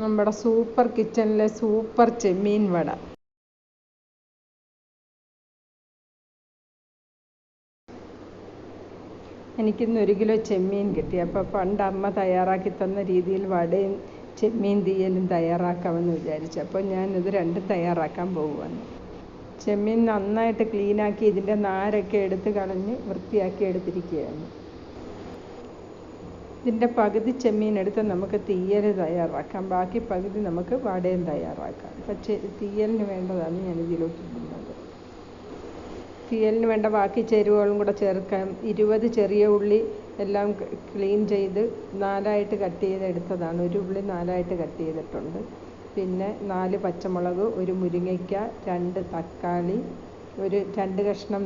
നമ്മുടെ super കിച്ചണിലെ super ചെമ്മീൻ വട. എനിക്കിന്ന് ഒരു കിലോ ചെമ്മീൻ കിട്ടി. അപ്പോൾ പണ്ട് അമ്മ തയ്യാറാക്കി തന്ന രീതിയിൽ വടയും ചെമ്മീൻ തീയലും തയ്യാറാക്കാമെന്ന് വിചാരിച്ചു. അപ്പോൾ ഞാനിത് രണ്ടും തയ്യാറാക്കാൻ പോകുവാണ് ചെമ്മീൻ നന്നായിട്ട് ക്ലീനാക്കി ഇതിന്റെ നാരൊക്കെ എടുത്ത് കളഞ്ഞ് വൃത്തിയാക്കി എടുത്തിരിക്കുകയാണ്. ഇതിന്റെ പകുതി ചെമ്മീൻ എടുത്ത് നമുക്ക് തീയൽ തയ്യാറാക്കാം. ബാക്കി പകുതി നമുക്ക് വടയും തയ്യാറാക്കാം. പക്ഷേ തീയലിന് വേണ്ടതാണ് ഞാൻ ഇതിലോട്ട് ഇടുന്നത്. തീയലിന് വേണ്ട ബാക്കി ചേരുവകളും കൂടെ ചേർക്കാം. ഇരുപത് ചെറിയ ഉള്ളി എല്ലാം ക്ലീൻ ചെയ്ത് നാലായിട്ട് കട്ട് ചെയ്തെടുത്തതാണ്. ഒരു ഉള്ളി നാലായിട്ട് കട്ട് ചെയ്തിട്ടുണ്ട്. പിന്നെ നാല് പച്ചമുളക് ഒരു മുരിങ്ങയ്ക്ക രണ്ട് തക്കാളി ഒരു രണ്ട് കഷ്ണം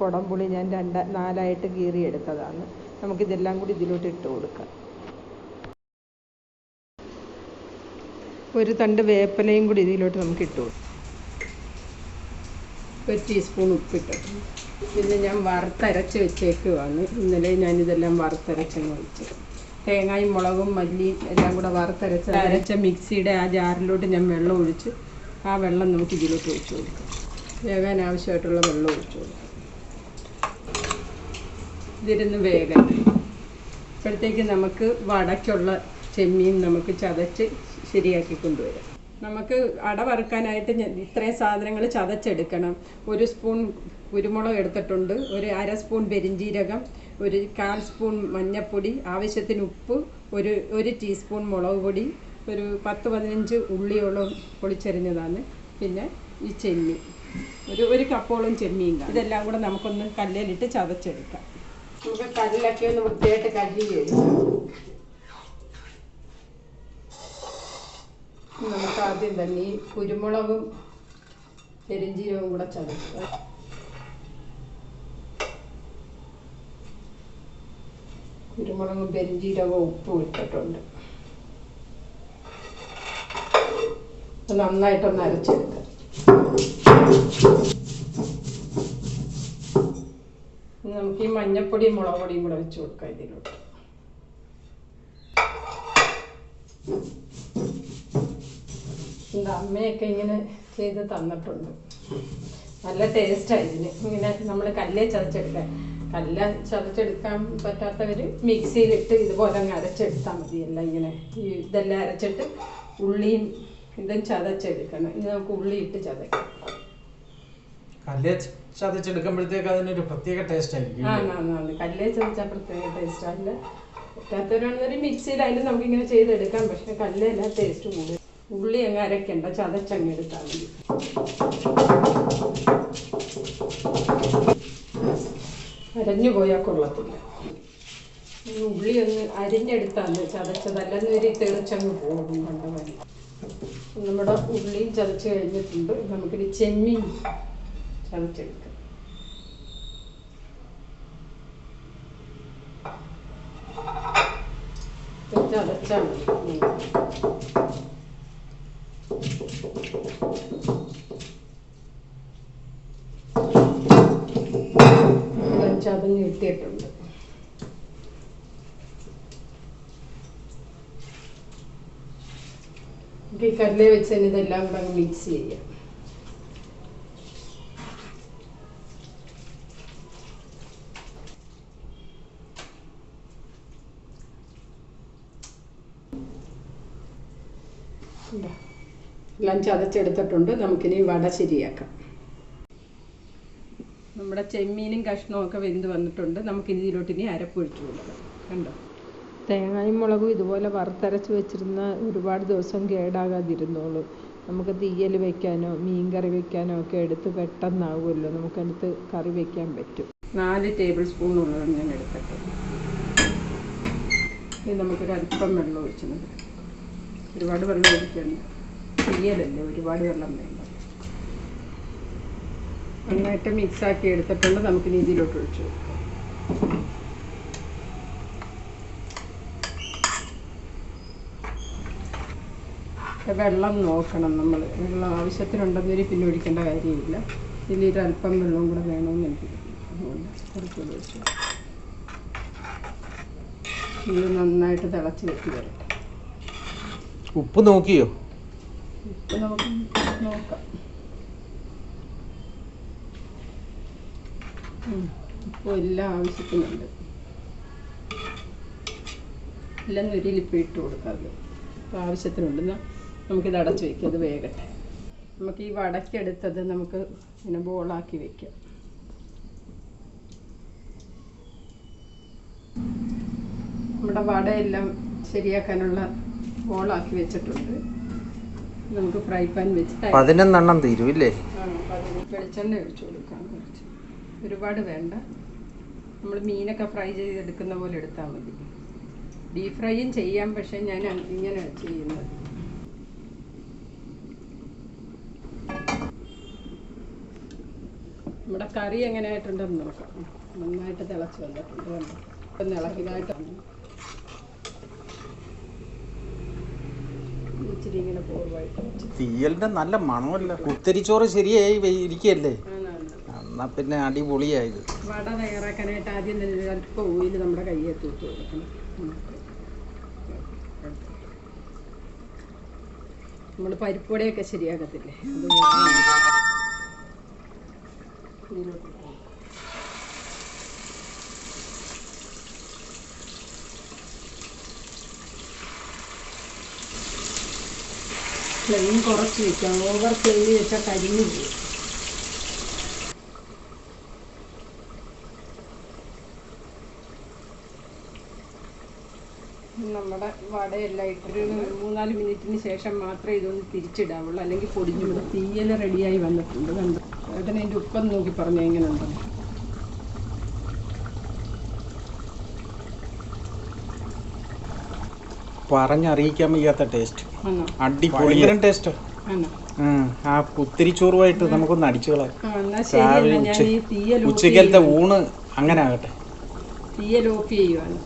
കുടംപുളി ഞാൻ രണ്ട് നാലായിട്ട് കീറിയെടുത്തതാണ്. നമുക്കിതെല്ലാം കൂടി ഇതിലോട്ട് ഇട്ട് കൊടുക്കാം. ഒരു തണ്ട് വേപ്പിലയും കൂടി ഇതിലോട്ട് നമുക്ക് ഇട്ട് കൊടുക്കാം. ഒരു ടീസ്പൂൺ ഉപ്പിട്ട്. പിന്നെ ഞാൻ വറുത്തരച്ച് വെച്ചേക്കുവാണ്. ഇന്നലെ ഞാനിതെല്ലാം വറുത്തരച്ചങ്ങ് വെച്ചു തേങ്ങയും മുളകും മല്ലിയും എല്ലാം കൂടെ വറുത്തരച്ച് അരച്ച മിക്സിയുടെ ആ ജാറിലോട്ട് ഞാൻ വെള്ളം ഒഴിച്ച് ആ വെള്ളം നമുക്ക് ഇതിലോട്ട് ഒഴിച്ചു കൊടുക്കാം. വേകാൻ ആവശ്യമായിട്ടുള്ള വെള്ളം ഒഴിച്ചു കൊടുക്കാം. ഇതിരുന്ന് വേഗം. അപ്പോഴത്തേക്ക് നമുക്ക് വടക്കുള്ള ചെമ്മീൻ നമുക്ക് ചതച്ച് ശരിയാക്കി കൊണ്ടുവരാം. നമുക്ക് അട വറുക്കാനായിട്ട് ഇത്രയും സാധനങ്ങൾ ചതച്ചെടുക്കണം. ഒരു സ്പൂൺ കുരുമുളക് എടുത്തിട്ടുണ്ട് ഒരു അര സ്പൂൺ പെരിഞ്ജീരകം ഒരു കാൽ സ്പൂൺ മഞ്ഞൾപ്പൊടി ആവശ്യത്തിന് ഉപ്പ് ഒരു ഒരു ടീസ്പൂൺ മുളക് പൊടി ഒരു പത്ത് പതിനഞ്ച് ഉള്ളിയോളം പൊളിച്ചെറിഞ്ഞതാണ്. പിന്നെ ഈ ചെമ്മീൻ. ഒരു ഒരു കപ്പോളം ചെമ്മീൻ. ഇതെല്ലാം കൂടെ നമുക്കൊന്ന് കല്ലിലിട്ട് ചതച്ചെടുക്കാം. നമുക്ക് കല്ലൊക്കെ ഒന്ന് വൃത്തിയായിട്ട് കഴുകി നമുക്ക് ആദ്യം തന്നെ ഈ കുരുമുളകും പെരിഞ്ചീരവും കൂടെ ചതക്കുക കുരുമുളകും പെരിഞ്ചീരകവും ഉപ്പും ഇട്ടിട്ടുണ്ട്. നന്നായിട്ടൊന്ന് അരച്ചെടുക്കുക മഞ്ഞപ്പൊടിയും മുളക് പൊടിയും കൂടെ വെച്ച് കൊടുക്കുക ഇതിലോട്ട്. എന്റെ അമ്മയൊക്കെ ഇങ്ങനെ ചെയ്ത് തന്നിട്ടുണ്ട്. നല്ല ടേസ്റ്റാണ് ഇതിന്. ഇങ്ങനെ നമ്മൾ കല്ലേ ചതച്ചെടുക്കാൻ കല്ല ചതച്ചെടുക്കാൻ പറ്റാത്തവർ മിക്സിയിലിട്ട് ഇതുപോലെ അങ്ങ് അരച്ചെടുത്താൽ മതി. എല്ലാം ഇങ്ങനെ ഈ ഇതെല്ലാം അരച്ചിട്ട് ഉള്ളിയും ഇതും ചതച്ചെടുക്കണം. ഇനി നമുക്ക് ഉള്ളി ഇട്ട് ചതയ്ക്കാം കല്ല് ചതച്ചെടുക്കുമ്പോഴത്തേക്ക് അതിനൊരു പ്രത്യേക ടേസ്റ്റ് ആയിരിക്കും കല്ലേ ചതച്ചാൽ പ്രത്യേക ടേസ്റ്റ് അല്ല പറ്റാത്തവരാണെന്നൊരു മിക്സിയിലായാലും നമുക്ക് ഇങ്ങനെ ചെയ്തെടുക്കാം. പക്ഷെ കല്ലേല ടേസ്റ്റ് കൂടുതൽ. ഉള്ളി അങ്ങ് അരക്കണ്ട. ചതച്ചങ്ങ് എടുത്താൽ മതി. അരഞ്ഞു പോയാൽ കൊള്ളത്തില്ല. ഉള്ളി ഒന്ന് അരിഞ്ഞെടുത്താൽ ചതച്ചതല്ലെന്ന് ഒരു തെളിച്ചങ്ങ് പോകും കണ്ട മതി നമ്മുടെ ഉള്ളിയും ചതച്ച് കഴിഞ്ഞിട്ടുണ്ട്. നമുക്കിനി ചെമ്മീൻ ചതച്ചെടുക്കാം ചതച്ചാൽ മതി. ചതഞ്ഞ് കിട്ടിയിട്ടുണ്ട്. നമുക്ക് ഈ കല്ലേ വെച്ച് ഇതെല്ലാം കൂടെ മിക്സ് ചെയ്യാം. എല്ലാം ചതച്ചെടുത്തിട്ടുണ്ട് നമുക്കിനി വട ശരിയാക്കാം. നമ്മുടെ ചെമ്മീനും കഷ്ണവും ഒക്കെ വെന്ത് വന്നിട്ടുണ്ട്. നമുക്ക് ഇതിലോട്ട് ഇനി അരപ്പൊഴിച്ചു കൊടുക്കാം. കണ്ടോ? തേങ്ങയും മുളകും ഇതുപോലെ വറുത്തരച്ച് വെച്ചിരുന്ന ഒരുപാട് ദിവസം കേടാകാതിരുന്നോളൂ. നമുക്ക് തീയൽ വെക്കാനോ മീൻ കറി വെക്കാനോ ഒക്കെ എടുത്ത് പെട്ടെന്നാവുമല്ലോ. നമുക്കടുത്ത് കറി വെക്കാൻ പറ്റും. നാല് ടേബിൾ സ്പൂണുള്ളത് ഞാൻ എടുത്തിട്ട് ഇനി നമുക്കൊരു അല്പം വെള്ളം ഒഴിച്ചു മതി ഒരുപാട് വെള്ളം ഒഴിക്കണം. തീയലല്ലേ ഒരുപാട് വെള്ളം വേണ്ട. നന്നായിട്ട് മിക്സാക്കി എടുത്തിട്ടുണ്ട് നമുക്കിനി ഇതിലോട്ട് ഒഴിച്ചു വെള്ളം നോക്കണം നമ്മൾ വെള്ളം ആവശ്യത്തിനുണ്ടെന്നൊരു പിന്നെ ഒഴിക്കേണ്ട കാര്യമില്ല. ഇതിലൊരു അല്പം വെള്ളവും കൂടെ വേണമെന്ന് എനിക്ക്. അതുകൊണ്ട് കുറച്ചുകൂടെ ഇത് നന്നായിട്ട് തിളച്ച് വെട്ടി വരട്ടെ. ഉപ്പ് നോക്കിയോ ഇപ്പം നോക്കാം ഉം. എല്ലാം ആവശ്യത്തിനുണ്ട്. എല്ലാം നെരിലിപ്പ് ഇട്ട് കൊടുക്കാമല്ലോ അപ്പോൾ ആവശ്യത്തിനുണ്ട് നമുക്കിത് അടച്ചു വയ്ക്കാം അത് വേഗട്ടെ. നമുക്ക് ഈ വടക്കെടുത്തത് നമുക്ക് ഇങ്ങനെ ബോളാക്കി വെക്കാം. നമ്മുടെ വടയെല്ലാം ശരിയാക്കാനുള്ള ബോളാക്കി വെച്ചിട്ടുണ്ട്. നമുക്ക് ഫ്രൈ പാൻ വെച്ചിട്ട് പതിനൊന്നെണ്ണം ആ, പതിന് വെളിച്ചെണ്ണ ഒഴിച്ചു കൊടുക്കാം കുറച്ച്. ഒരുപാട് വേണ്ട. നമ്മൾ മീനൊക്കെ ഫ്രൈ ചെയ്തെടുക്കുന്ന പോലെ എടുത്താൽ മതി. ഡീപ് ഫ്രൈയും ചെയ്യാം പക്ഷേ ഞാൻ ഇങ്ങനെ ചെയ്യുന്നത്. നമ്മുടെ കറി എങ്ങനെയായിട്ടുണ്ടെന്ന് നോക്കാം. നന്നായിട്ട് തിളച്ച് വന്നിട്ടുണ്ട്. ഇളകിയതായിട്ടാണ് ഒന്ന് ഇളക്കിയതായിട്ടാണ് ഇച്ചിരി ഇങ്ങനെ പൂർവമായിട്ട് വെച്ച് തീയലിന്റെ നല്ല മണമല്ല. കുത്തരിച്ചോറ് ശരിയായി ഇരിക്കല്ലേ? എന്നാ പിന്നെ അടിപൊളിയായത്. വട തയ്യാറാക്കാനായിട്ട് ആദ്യം തന്നെ അല്പം ഓയിൽ നമ്മുടെ കയ്യെ തൂത്ത് കൊടുക്കണം. നമ്മൾ പരിപ്പുവടയൊക്കെ ശരിയാക്കത്തില്ലേ? അത് ഇതിലോട്ട് ഇട്ട് കൊടുക്കാം. ഫ്ലെയിം കുറച്ച് വെക്കാം. ഓവർ ഫ്ലെയിമിൽ വെച്ചാൽ കരിഞ്ഞു പോകും നമ്മുടെ വടയെല്ലാം ഇട്ടൊരു മൂന്നാൽ മിനിറ്റിന് ശേഷം മാത്രമേ ഇതൊന്ന് തിരിച്ചിടാവുള്ളൂ. അല്ലെങ്കിൽ പൊടിഞ്ഞു വിടും തീയൽ റെഡിയായി വന്നിട്ടുണ്ട്. കണ്ടു? അതിനെ ഉപ്പം ഉപ്പൊന്ന് നോക്കി പറഞ്ഞു എങ്ങനെ പറഞ്ഞറിയിക്കാൻ വയ്യാത്ത ടേസ്റ്റ് അടിപൊളി. ടേസ്റ്റ് ആ കുത്തിരിച്ചോറുമായിട്ട് നമുക്കൊന്ന് അടിച്ചു കളയാം ഉച്ചക്കലത്തെ ഊണ് അങ്ങനെ ആകട്ടെ. തീയൽ ഓഫ് ചെയ്യുവാണ്.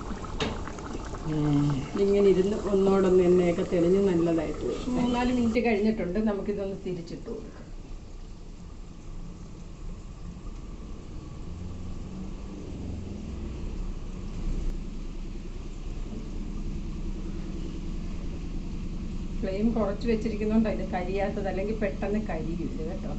ഇങ്ങനെ ഇരുന്ന് ഒന്നോടൊന്ന് എന്നെയൊക്കെ തെളിഞ്ഞ് നല്ലതായിട്ട്. മൂന്നാൽ മിനിറ്റ് കഴിഞ്ഞിട്ടുണ്ട്. നമുക്കിതൊന്ന് തിരിച്ചിട്ട് കൊടുക്കാം. ഫ്ലെയിം കുറച്ച് വെച്ചിരിക്കുന്നതുകൊണ്ട് അതിന് കരിയാത്തത് അല്ലെങ്കിൽ പെട്ടെന്ന് കരിയില്ല കേട്ടോ.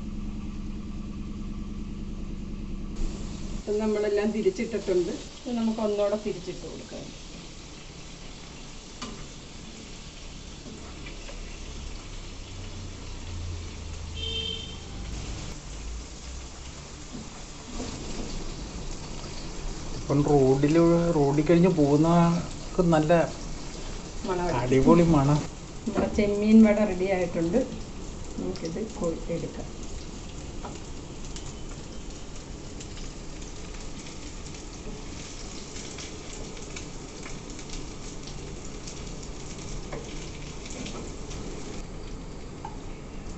ഇപ്പം നമ്മളെല്ലാം തിരിച്ചിട്ടിട്ടുണ്ട്. ഇത് നമുക്ക് ഒന്നോടെ തിരിച്ചിട്ട് കൊടുക്കാം. ഇപ്പം റോഡിൽ റോഡിൽ കഴിഞ്ഞ് പോകുന്നവർക്ക് നല്ല അടിപൊളി മണം. നമ്മുടെ ചെമ്മീൻ വട റെഡി ആയിട്ടുണ്ട്. നമുക്കിത് എടുക്കാം.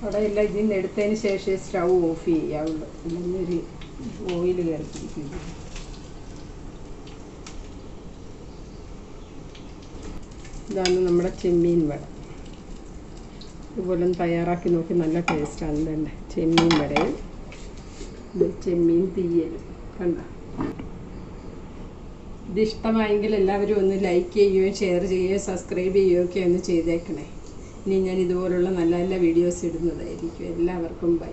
അവിടെ എല്ലാം ഇതിൽ നിന്ന് എടുത്തതിന് ശേഷം സ്റ്റൗ ഓഫ് ചെയ്യാവുള്ളൂ. അല്ലെങ്കിൽ ഒരു ഓയിൽ കയറിപ്പിടിക്കുന്നു ഇതാണ് നമ്മുടെ ചെമ്മീൻ വട. ഇതുപോലെ ഒന്ന് തയ്യാറാക്കി നോക്കി നല്ല ടേസ്റ്റാണ് തന്നെ ചെമ്മീൻ വടയും ചെമ്മീൻ തീയലും. കണ്ട? ഇതിഷ്ടമായെങ്കിൽ എല്ലാവരും ഒന്ന് ലൈക്ക് ചെയ്യുകയും ഷെയർ ചെയ്യുകയും സബ്സ്ക്രൈബ് ചെയ്യുകയും ഒക്കെ ഒന്ന് ചെയ്തേക്കണേ. ഇനി ഞാൻ ഇതുപോലുള്ള നല്ല നല്ല വീഡിയോസ് ഇടുന്നതായിരിക്കും. എല്ലാവർക്കും ബൈ